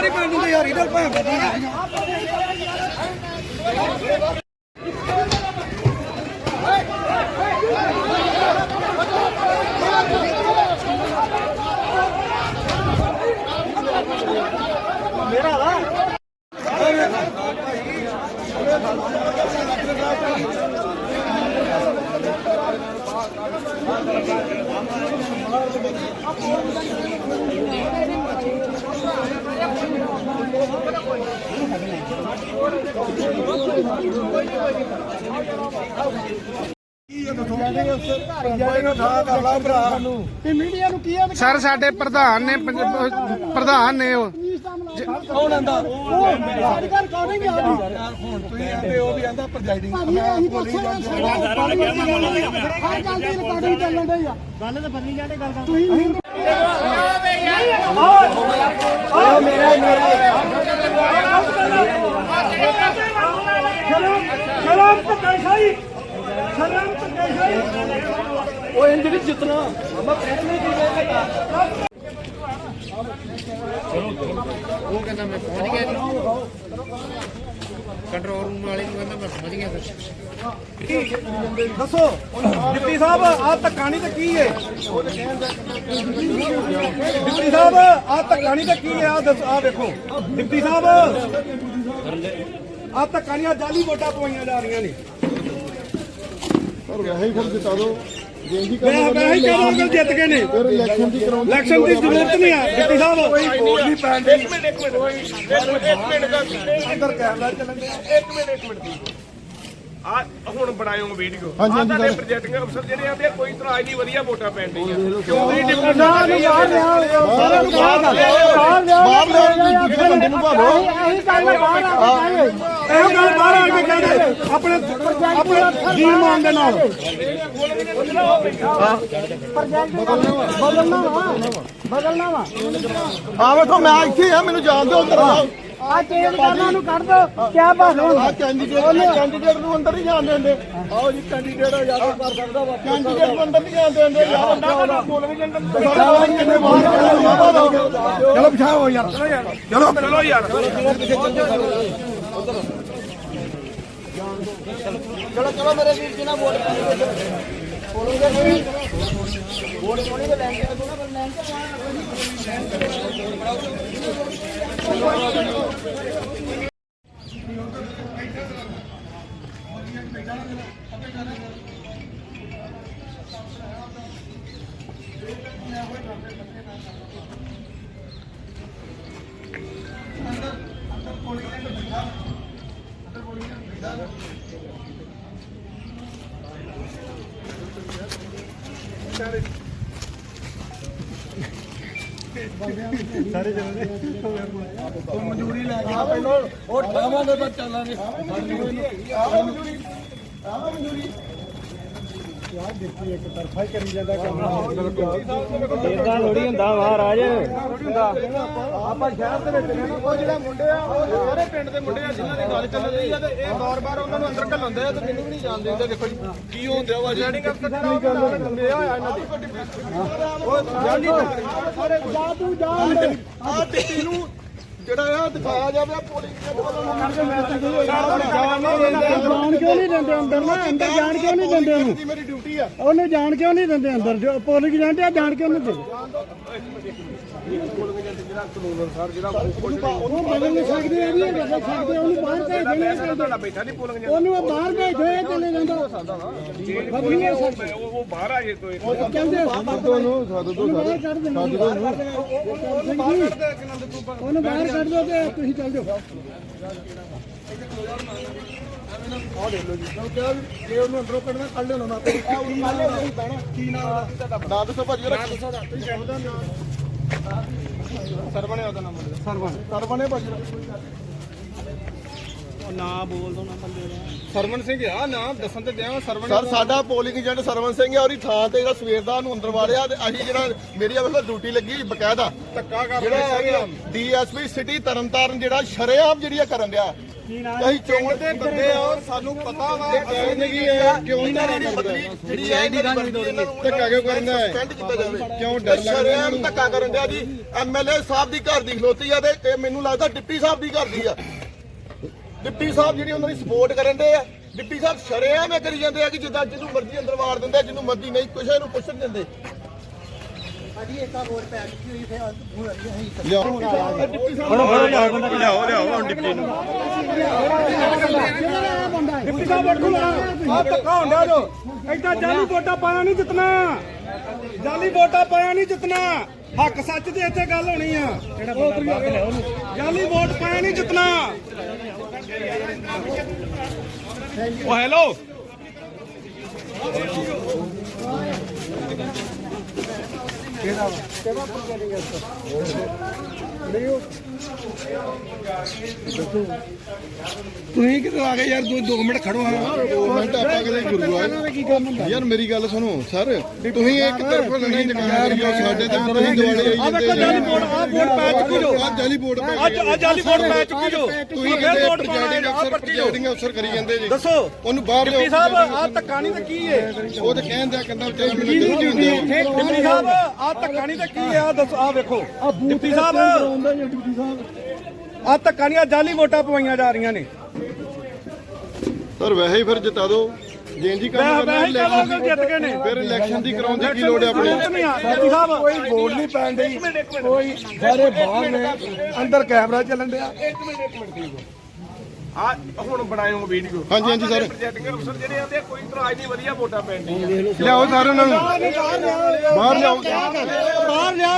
ਤੇ ਮੀਡੀਆ ਨੂੰ ਕੀ ਸਰ ਸਾਡੇ ਪ੍ਰਧਾਨ ਨੇ ਪੰਜ- ਪ੍ਰਧਾਨ ਨੇ ਉਹ ਕੌਣ ਆਂਦਾ? ਸਾਡੀ ਗੱਲ ਕੌਣ ਨਹੀਂ ਆਉਂਦੀ ਹੁਣ ਤੁਸੀਂ ਆਂਦੇ ਉਹ ਵੀ ਆਂਦਾ ਪ੍ਰੈਜ਼ਾਈਡਿੰਗ। ਪੁੱਛਿਆ ਹਰ ਗੱਲ ਦੀ ਰਿਕਾਰਡਿੰਗ ਚੱਲਣ ਡਈ ਆ। ਗੱਲ ਤਾਂ ਬਦਲੀ ਜਾਂਦੇ ਗੱਲ ਤੁਸੀਂ ਸ਼ਰਾਬ ਧੱਕਾਸ਼ਾਹੀ ਸ਼ਰਾਬ ਧੱਕਾਸ਼ਾਹੀ ਉਹ ਇੰਜਰੀ ਜਿਤਨਾ ਮੈਂ ਪ੍ਰੈਸ ਨਹੀਂ ਕੀ ਉਹ ਕਹਿੰਦਾ ਮੈਂ ਪਹੁੰਚ ਗਿਆ ਜੀ। ਕੰਟਰੋਲ ਰੂਮ ਵਾਲੇ ਨੂੰ ਕਹਿੰਦਾ ਮੈਂ ਪਹੁੰਚ ਗਿਆ ਫਿਰ ਦੱਸੋ ਡਿਪਟੀ ਸਾਹਿਬ ਆ ਧੱਕਾ ਨਹੀਂ ਤੇ ਕੀ ਹੈ ਡਿਪਟੀ ਸਾਹਿਬ ਆ ਧੱਕਾ ਨਹੀਂ ਤੇ ਕੀ ਹੈ ਆ ਆ ਦੇਖੋ। ਡਿਪਟੀ ਸਾਹਿਬ ਆ ਧੱਕਾ ਨਹੀਂ ਆ ਜਾਲੀ ਵੋਟਾਂ ਪਵਾਈਆਂ ਜਾ ਰਹੀਆਂ ਨੇ। ਪਰ ਵੈਸੇ ਹੀ ਫਿਰ ਜਿਤਾ ਦੋ ਜੇਂਦੀ ਮੈਂ ਮੈਂ ਹੀ ਕਹਿੰਦਾ ਕਿ ਜਿੱਤ ਗਏ ਨੇ। ਫਿਰ ਇਲੈਕਸ਼ਨ ਦੀ ਕਰਾਉਣ ਇਲੈਕਸ਼ਨ ਦੀ ਜ਼ਰੂਰਤ ਨਹੀਂ ਆ ਡਿਪਟੀ ਸਾਹਿਬ। ਕੋਈ ਨਹੀਂ ਇੱਕ ਮਿੰਟ ਇੱਕ ਮਿੰਟ ਇੱਕ ਮਿੰਟ ਦਾ ਅੰਦਰ ਕੈਮਰਾ ਚੱਲਣ ਦੇ। ਇੱਕ ਮਿੰਟ ਇੱਕ ਮਿੰਟ ਆ ਹੁਣ ਬਣਾਇਓ ਵੀਡੀਓ। ਆ ਤੁਹਾਡੇ। ਪ੍ਰੋਜੈਕਟਿੰਗ ਅਫਸਰ ਜਿਹੜੇ ਆਂਦੇ ਆ, ਕੋਈ ਇਤਰਾਜ਼ ਨਹੀਂ ਵਧੀਆ ਵੋਟਾਂ ਪੈਣ ਡੀਆਂ ਕਿਉਂ ਨਹੀਂ ਡਿਪਟੀ ਸਾਹਿਬ? ਬਾਹਰ ਲਿਆਓ। ਸਾਰਿਆਂ ਨੂੰ ਬਾਹਰ ਲਿਆਓ। ਬਾਹਰ ਲਿਆਓ। ਬਾਹਰ ਲਿਆਓ। ਜੀ, ਦੂਜੇ ਬੰਦੇ ਨੂੰ ਭਾਲੋ ਅਸੀਂ ਗੱਲ ਬਾਹਰ ਆ। ਇਹੋ ਗੱਲ ਬਾਹਰ ਆ ਕੇ ਕਹਿੰਦੇ ਆਪਣੇ ਆਪਣੇ ਜੀ ਮਾਨ ਦੇ ਨਾਲ। ਬਦਲਣਾ ਵਾ ਬਦਲਣਾ ਵਾ ਆ ਵੇਖੋ ਮੈਂ ਇੱਥੇ ਆ ਮੈਨੂੰ ਜਾਣ ਦਿਓ ਅੰਦਰ ਆ ਆ ਚੇਂਜ ਕਰਨਾ ਨੂੰ ਕੱਢ ਦੋ ਕਿਆ ਬਾਤ ਆ ਕੈਂਡੀਡੇਟ ਕੈਂਡੀਡੇਟ ਨੂੰ ਅੰਦਰ ਨਹੀਂ ਜਾਣ ਦਿੰਦੇ। ਆਓ ਜੀ ਕੈਂਡੀਡੇਟ ਯਾਰ ਕਰ ਸਕਦਾ ਵਾ। ਕੈਂਡੀਡੇਟ ਨੂੰ ਅੰਦਰ ਨਹੀਂ ਜਾਣ ਦਿੰਦੇ। ਯਾਰ ਅੰਦਰ ਬੋਲ ਵੀ ਜਾਂਦੇ ਚਲੋ ਪਛਾਓ ਯਾਰ। ਚਲੋ ਚਲੋ ਯਾਰ। ਚਲੋ ਚਲੋ ਮੇਰੇ ਵੀਰ ਜੀ ਨਾਲ ਵੋਟ ਪਾਉਂਗੇ ਵੋਟ ਪਾਉਣੀ ਤੇ ਲੈਣ ਕੇ ਨਾ? ਲੈਣ ਕੇ ਮਨਜ਼ੂਰੀ ਲੈ ਕੇ ਪਹਿਲਾਂ ਉਹ ਠਾਵਾਂਗੇ ਤਾਂ ਚੱਲਾਂਗੇ। ਆ। ਮਨਜ਼ੂਰੀ। ਆ ਮਨਜ਼ੂਰੀ। ਯਾਰ ਦੇਖੀ ਇੱਕ ਤਰਫਾ ਹੀ ਕਰੀ ਜਾਂਦਾ ਕੰਮ। ਇਦਾਂ ਥੋੜੀ ਹੁੰਦਾ ਮਹਾਰਾਜ ਆਪਾਂ ਸ਼ਹਿਰ ਦੇ ਵਿੱਚ ਰਹਿਣਾ ਉਹ ਜਿਹੜੇ ਮੁੰਡੇ ਆ ਉਹ ਸਾਰੇ ਪਿੰਡ ਦੇ ਮੁੰਡੇ ਆ ਜਿਨ੍ਹਾਂ ਦੀ ਗੱਲ ਚੱਲ ਰਹੀ ਆ ਤੇ ਇਹ ਬਾਰ-ਬਾਰ ਉਹਨਾਂ ਨੂੰ ਅੰਦਰ ਘੱਲਉਂਦੇ ਆ ਤੇ ਮੈਨੂੰ ਵੀ ਨਹੀਂ ਜਾਣ ਦਿੰਦੇ ਦੇਖੋ ਜੀ ਕੀ ਹੁੰਦਿਆ ਵਾ ਜੈਡਿੰਗ ਅਫਸਰ ਜਿਹੜਾ ਉਹ ਨਾਲ ਕੰਦੇ ਹੋਇਆ ਇਹਨਾਂ ਦੀ। ਉਹ ਜਾਨੀ ਸਾਰੇ ਜਾ ਤੂੰ ਜਾ। ਆ ਟਿੱਟੀ ਨੂੰ ਜਿਹੜਾ ਆ? ਦਿਖਾਇਆ ਜਾਵੇ ਆ ਪੋਲਿੰਗ ਦੇ ਵੱਲੋਂ ਜਾਣ ਕਿਉਂ ਨਹੀਂ ਦਿੰਦੇ ਅੰਦਰ? ਨਾ ਅੰਦਰ ਜਾਣ ਕਿਉਂ ਨਹੀਂ ਦਿੰਦੇ ਉਹਨੂੰ? ਦੀ ਮੇਰੀ ਡਿਊਟੀ ਆ? ਉਹਨੂੰ ਜਾਣ ਕਿਉਂ ਨਹੀਂ ਦਿੰਦੇ ਅੰਦਰ? ਜੋ ਪੋਲਿੰਗ ਆ ਜਾਣ ਕਿਉਂ ਨਹੀਂ ਦਿੰਦੇ? ਉਹ ਬਦਲ ਨਹੀਂ ਸਕਦੇ ਆ ਬਦਲ ਉਹਨੂੰ ਬਾਹਰ ਭੇਜ ਦੇਣੇ ਉਹਨੂੰ ਬਾਹਰ ਦੇ ਚਲੇ ਜਾਂਦਾ ਬਦਲ ਨਹੀਂ ਸਕਦੇ ਉਹ ਉਹ ਬਾਹਰ ਆ ਜੇ ਕੋਈ। ਕਹਿੰਦੇ ਤੁਹਾਨੂੰ ਸਾਧੂ ਤੋਂ ਉਹਨੂੰ ਬਾਹਰ ਕੱਢ ਦੇਣਾ ਉਹਨੂੰ ਬਾਹਰ ਕੱਢ ਦੋ ਤੇ ਤੁਸੀਂ ਚੱਲ ਜਾਓ। ਆ ਦੇਖ ਲਓ ਜੀ। ਮੈਂ ਕਿਹਾ ਵੀ ਜੇ ਉਹਨੂੰ ਅੰਦਰੋਂ ਕੱਢਣਾ ਕੱਢ ਲੈਣਾ ਮੈਂ ਆਪੇ ਕੀ ਨਾਮ ਹੈ ਪੈਣਾ ਕੀ ਨਾਮ ਹੈ ਨਾ ਦੱਸੋ ਭਾਜੀ ਉਹਦਾ ਉਹਦਾ ਨਾਮ ਸਰਵਣ ਹੈ ਉਹਦਾ ਨਾਮ ਸਰਵਣ ਸਰਵਣ ਹੈ ਭਾਜੀ ਸਰਵਨ ਸਿੰਘ ਆ ਨਾਮ ਦੱਸਣ ਤੇ ਦਿਆਂ ਸਰਵਨ ਸਰ ਸਾਡਾ ਪੋਲਿੰਗ ਏਜੰਟ ਸਰਵਨ ਸਿੰਘ ਹੈ ਉਹਦੀ ਥਾਂ ਤੇ ਜਿਹੜਾ ਸਵੇਰ ਦਾ ਨੂੰ ਅੰਦਰ ਵਾੜਿਆ ਤੇ ਅਸੀਂ ਜਿਹੜਾ ਮੇਰੀ ਅਵਸਥਾ ਡਿਊਟੀ ਲੱਗੀ ਬਕਾਇਦਾ। ਧੱਕਾ ਕਰ ਜਿਹੜਾ ਡੀਐਸਪੀ ਸਿਟੀ ਤਰਨਤਾਰਨ ਜਿਹੜਾ ਸ਼ਰੇਆਮ ਜਿਹੜੀ ਆ ਕਰਨ ਡਿਆ। ਅਸੀਂ ਚੋਣ ਦੇ ਬੰਦੇ ਆ ਔਰ ਸਾਨੂੰ ਪਤਾ ਵਾ ਕੀ ਹੈ ਕਿਉਂ ਨਹੀਂ ਬਦਲੀ ਜਿਹੜੀ ਹੈ ਇਹਦੀ ਧੱਕਾ ਕਿਉਂ ਕਰਦਾ ਹੈ ਕੀਤਾ ਜਾਵੇ? ਕਿਉਂ ਡਰ ਲੱਗਦਾ ਧੱਕਾ ਕਰਨ ਡਿਆ ਜੀ। ਐਮਐਲਏ ਸਾਹਿਬ ਦੀ ਘਰ ਦੀ ਖਲੋਤੀ ਆ ਤੇ ਮੈਨੂੰ ਲੱਗਦਾ ਡਿਪਟੀ ਸਾਹਿਬ ਦੀ ਘਰ ਦੀ ਆ। ਡਿਪਟੀ ਸਾਹਿਬ ਜਿਹੜੀ ਉਹਨਾਂ ਦੀ ਸਪੋਰਟ ਕਰਨ ਦੇ ਆ। ਡਿਪਟੀ ਸਾਹਿਬ ਸ਼ਰੇਆਮ ਇਹ ਕਰੀ ਜਾਂਦੇ ਆ ਕਿ ਜਿੱਦਾਂ ਜਿਹਨੂੰ ਮਰਜ਼ੀ ਅੰਦਰ ਵਾੜ ਦਿੰਦੇ ਜਿਹਨੂੰ ਮਰਜ਼ੀ ਨਹੀਂ ਕੁਛ ਇਹਨੂੰ ਪੁੱਛਣ ਦਿੰਦੇ। ਡਿਪਟੀ ਸਾਹਿਬ ਵੇਖੋ ਨਾ ਆ ਧੱਕਾ ਹੁੰਦਾ ਜੋ। ਐਦਾਂ ਜਾਲੀ ਵੋਟਾਂ ਪਾਇਆ ਨਹੀਂ ਜਿੱਤਣਾ। ਜਾਲੀ ਵੋਟਾਂ ਪਾਇਆ ਨਹੀਂ ਜਿੱਤਣਾ। ਹੱਕ ਸੱਚ ਦੀ ਇੱਥੇ ਗੱਲ ਹੋਣੀ ਆ। ਜਾਲੀ ਵੋਟ ਪਾਇਆ ਨਹੀਂ ਜਿੱਤਣਾ। ਉਹ ਹੈਲੋ ਤੁਸੀਂ ਕਿੱਥੇ ਆ ਗਏ ਯਾਰ 2 ਮਿੰਟ ਖੜੋ ਹਾਂ। ਮਿੰਟ ਆਪਾਂ ਕਿਤੇ ਗੁਰੂ ਆ। ਯਾਰ ਮੇਰੀ ਗੱਲ ਸੁਣੋ ਸਰ ਤੁਸੀਂ ਇੱਕ ਤਰਫ ਲੜਾਈ ਨਿਕਾਲ ਰਹੀ ਹੋ ਸਾਡੇ ਤੇ ਤੁਸੀਂ ਦਿਵਾਲੇ ਆਈ ਆ ਵੇਖੋ ਜਾਲੀ ਵੋਟ ਆ ਵੋਟ ਪੈ ਚੁੱਕੀ ਜੋ। ਆ ਜਾਲੀ ਪੈ ਅੱਜ ਆ ਜਾਲੀ ਵੋਟ ਪੈ ਚੁੱਕੀ ਜੋ। ਤੁਸੀਂ ਫੇਰ ਕਿਤੇ ਪਾਣਾ ਪ੍ਰੈਜ਼ਾਈਡਿੰਗ ਆ ਅਫਸਰ ਪਰਚੀ ਜੋ। ਪ੍ਰੈਜ਼ਾਈਡਿੰਗ ਅਫਸਰ ਕਰੀ ਜਾਂਦੇ ਜੀ। ਦੱਸੋ ਉਹਨੂੰ ਬਾਹਰ ਡਿਪਟੀ ਸਾਹਿਬ ਆ ਧੱਕਾ ਨਹੀਂ ਤੇ ਕੀ ਏ? ਉਹ ਤੇ ਕਹਿੰਦਾ ਕਹਿੰਦਾ ਵਿਚਾਰਾ ਮੈਨੂੰ ਡਿਊਟੀ ਸਾਹਿਬ ਆ ਧੱਕਾ ਨਹੀਂ ਤੇ ਕੀ ਆ ਦੱਸੋ ਆ ਵੇਖੋ। ਡਿਪਟੀ ਸਾਹਿਬ ਆ ਧੱਕਾ ਨਹੀਂ ਆ ਜਾਲੀ ਵੋਟਾਂ ਪਵਾਈਆਂ ਜਾ ਰਹੀਆਂ ਨੇ। ਸਰ ਵੈਸੇ ਹੀ ਫਿਰ ਜਿਤਾ ਦਿਓ। ਜੇਨ ਜੀ ਕੰਮ ਕਰਨਾ ਕਹਾਂਗਾ ਜਿੱਤ ਗਏ ਨੇ। ਫਿਰ ਇਲੈਕਸ਼ਨ ਦੀ ਕਰਾਉਣ ਦੀ ਕੀ ਲੋੜ ਹੈ ਆਪਣੀ? ਡਿਪਟੀ ਸਾਹਿਬ ਕੋਈ ਵੋਟ ਨਹੀਂ ਪੈਣ ਡਈ। ਕੋਈ ਸਾਰੇ ਬਾਹਰ ਨੇ ਅੰਦਰ ਕੈਮਰਾ ਚੱਲਣ ਡਿਆ। ਇੱਕ ਮਿੰਟ ਇੱਕ ਮਿੰਟ। ਠੀਕ ਆ ਹੁਣ ਬਣਾਇਓ ਵੀਡੀਓ ਹਾਂਜੀ ਹਾਂਜੀ ਸਰ ਪ੍ਰੋਜੈਕਟ ਅਫਸਰ ਜਿਹੜੇ ਆਂਦੇ ਕੋਈ ਇਤਰਾਜ਼ ਨਹੀਂ ਵਧੀਆ ਵੋਟਾਂ ਪੈਣੀਆਂ ਲਿਆਓ ਸਾਰੇ ਉਹਨਾਂ ਨੂੰ ਬਾਹਰ ਲਿਆਓ ਬਾਹਰ ਲਿਆ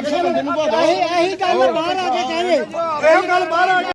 ਅਫਸਰ ਇਹੀ ਗੱਲ ਬਾਹਰ ਆ ਕੇ ਕਹੇ ਇਹ ਗੱਲ ਬਾਹਰ ਆ ਕੇ